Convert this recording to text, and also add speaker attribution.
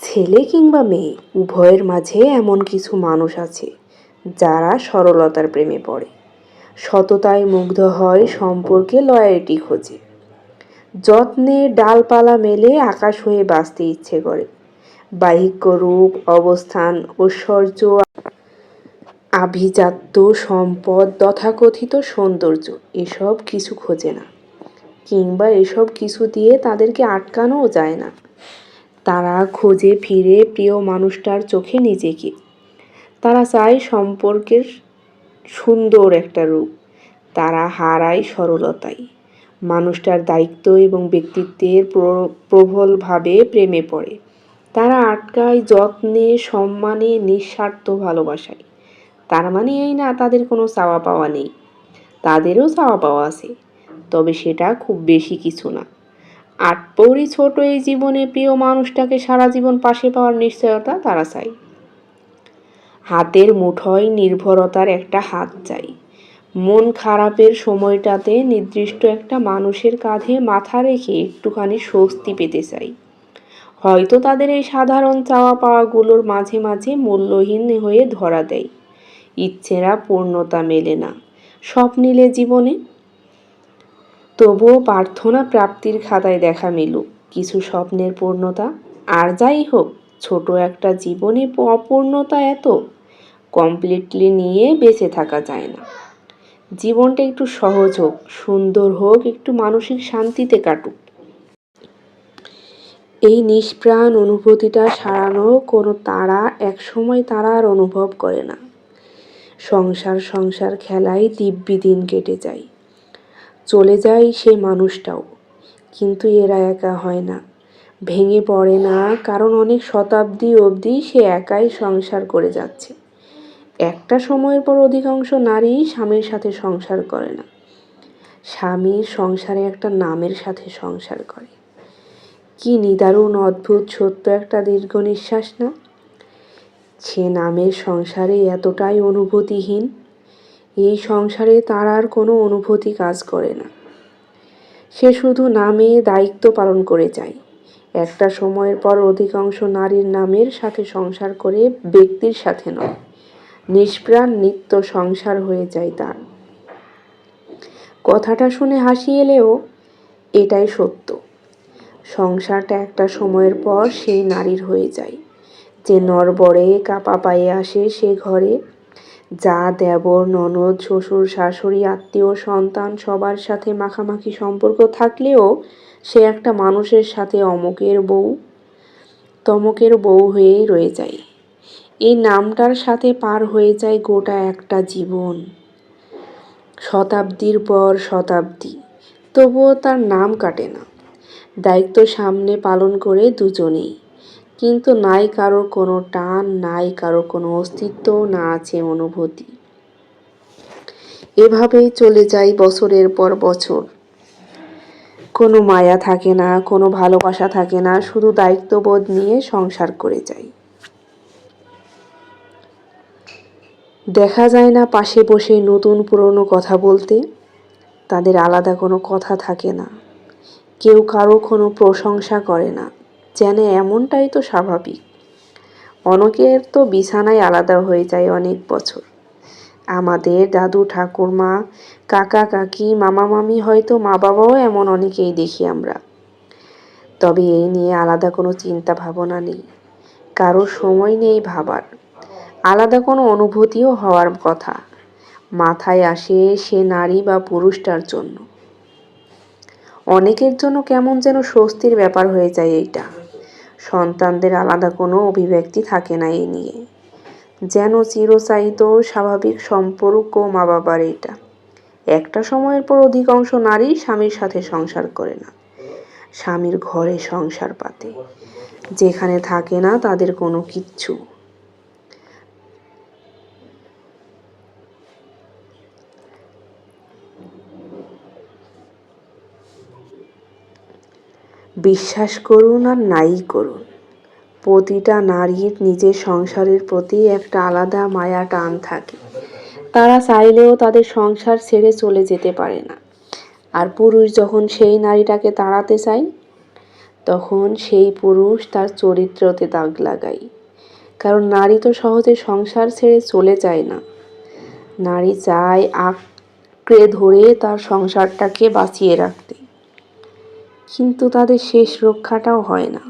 Speaker 1: ছেলে কিংবা মেয়ে, উভয়ের মাঝে এমন কিছু মানুষ আছে, যারা সরলতার প্রেমে পড়ে। সততায় মুগ্ধ হয় সম্পর্কে লয়ালিটি খোঁজে। যত্নে ডালপালা মেলে আকাশ হয়ে বাঁচতে ইচ্ছে করে। বাহিক্য রূপ, অবস্থান, ঐশ্বর্য, আভিজাত্য, সম্পদ, তথাকথিত সৌন্দর্য, এসব কিছু খোঁজে না। কিংবা এসব কিছু দিয়ে তাদেরকে আটকানোও যায় না। তারা খোঁজে ফিরে প্রিয় মানুষটার চোখে নিজেকে। তারা চায় সম্পর্কের সুন্দর একটা রূপ। তারা হারায় সরলতায় মানুষটার দায়িত্ব এবং ব্যক্তিত্বের প্রবলভাবে প্রেমে পড়ে। তারা আটকায় যত্নে, সম্মানে, নিঃস্বার্থ ভালোবাসায়। তার মানে এই না, তাদের কোনো চাওয়া পাওয়া নেই। তাদেরও চাওয়া পাওয়া আছে। তবে সেটা খুব বেশি কিছু না। আটপৌরি ছোট এই জীবনে প্রিয় মানুষটাকে সারা জীবন পাশে পাওয়ার নিশ্চয়তা তারা চাই। হাতের মুঠোয় নির্ভরতার একটা হাত চাই। মন খারাপের সময়টাতে নির্দিষ্ট একটা মানুষের কাঁধে মাথা রেখে একটুখানি স্বস্তি পেতে চাই। হয়তো তাদের এই সাধারণ চাওয়া পাওয়াগুলোর মাঝে মাঝে মূল্যহীন হয়ে ধরা দেয়। ইচ্ছেরা পূর্ণতা মেলে না। স্বপ্নিলে জীবনে তবুও প্রার্থনা প্রাপ্তির খাতায় দেখা মিলুক কিছু স্বপ্নের পূর্ণতা। আর যাই হোক, ছোট একটা জীবনে অপূর্ণতা এত কমপ্লিটলি নিয়ে বেঁচে থাকা যায় না। জীবনটা একটু সহজ হোক, সুন্দর হোক, একটু মানসিক শান্তিতে কাটুক। এই নিষ্প্রাণ অনুভূতিটা সারানো কোনো তারা একসময় তারা আর অনুভব করে না। সংসার সংসার খেলায় দিব্যি দিন কেটে যায়। চলে যায় সে মানুষটাও। কিন্তু এরা একা হয় না। ভেঙে পড়ে না, কারণ অনেক শতাব্দী অবধি সে একাই সংসার করে যাচ্ছে। একটা সময়ের পর অধিকাংশ নারী স্বামীর সাথে সংসার করে না। স্বামীর সংসারে একটা নামের সাথে সংসার করে। কি নিদারুণ, অদ্ভুত, সত্য একটা দীর্ঘ নিঃশ্বাস না? সে নামের সংসারে এতটাই অনুভূতিহীন এই সংসারে তার আর কোনো অনুভূতি কাজ করে না। সে শুধু নামে দায়িত্ব পালন করে যায়। একটা সময়ের পর অধিকাংশ নারীর নামের সাথে সংসার করে ব্যক্তির সাথে নয়। নিষ্প্রাণ নিত্য সংসার হয়ে যায় তার। কথাটা শুনে হাসি এলেও এটাই সত্য। সংসারটা একটা সময়ের পর সেই নারীর হয়ে যায়। যে নরবরে কাপা পায়ে আসে সে ঘরে যা দেবর, ননদ, শ্বশুর, শাশুড়ি, আত্মীয়, সন্তান সবার সাথে মাখামাখি সম্পর্ক থাকলেও সে একটা মানুষের সাথে অমকের বউ, তমকের বউ হয়েই রয়ে যায়। এই নামটার সাথে পার হয়ে যায় গোটা একটা জীবন। শতাব্দীর পর শতাব্দী, তবুও তার নাম কাটে না। দায়িত্ব সামনে পালন করে দুজনেই। কিন্তু নাই কারও কোনো টান, নাই কারও কোনো অস্তিত্ব, না আছে অনুভূতি। এভাবেই চলে যায় বছরের পর বছর। কোনো মায়া থাকে না, কোনো ভালোবাসা থাকে না, শুধু দায়িত্ববোধ নিয়ে সংসার করে যায় দেখা যায় না পাশে বসে নতুন পুরনো কথা বলতে, তাদের আলাদা কোনো কথা থাকে না। কেউ কারও কোনো প্রশংসা করে না। যেন এমনটাই তো স্বাভাবিক। অনেকের তো বিছানায় আলাদা হয়ে যায় অনেক বছর। আমাদের দাদু, ঠাকুরমা, কাকা, কাকি, মামা, মামি হয়তো মা বাবাও এমন অনেকেই দেখি আমরা। তবে এই নিয়ে আলাদা কোনো চিন্তা ভাবনা নেই। কারও সময় নেই ভাবার। আলাদা কোনো অনুভূতিও হওয়ার কথা। মাথায় আসে সে নারী বা পুরুষটার জন্য। অনেকের জন্য কেমন যেন স্বস্তির ব্যাপার হয়ে যায় এইটা। সন্তানদের আলাদা কোনো অভিব্যক্তি থাকে না এই নিয়ে। যেন চিরচায়িত স্বাভাবিক সম্পর্ক মা বাবার এটা। একটা সময়ের পর অধিকাংশ নারী স্বামীর সাথে সংসার করে না। স্বামীর ঘরে সংসার পাতে। যেখানে থাকে না তাদের কোনো কিচ্ছু। বিশ্বাস করুন আর নাই করুন। প্রতিটা নারীর নিজের সংসারের প্রতি একটা আলাদা মায়া টান থাকে। তারা চাইলেও তাদের সংসার ছেড়ে চলে যেতে পারে না। আর পুরুষ যখন সেই নারীটাকে তাড়াতে চায়, তখন সেই পুরুষ তার চরিত্রতে দাগ লাগায়। কারণ নারী তো সহজে সংসার ছেড়ে চলে যায় না। নারী চায় আঁকড়ে ধরে তার সংসারটাকে বাঁচিয়ে রাখতে। কিন্তু তাদের শেষ রক্ষাটাও হয় না।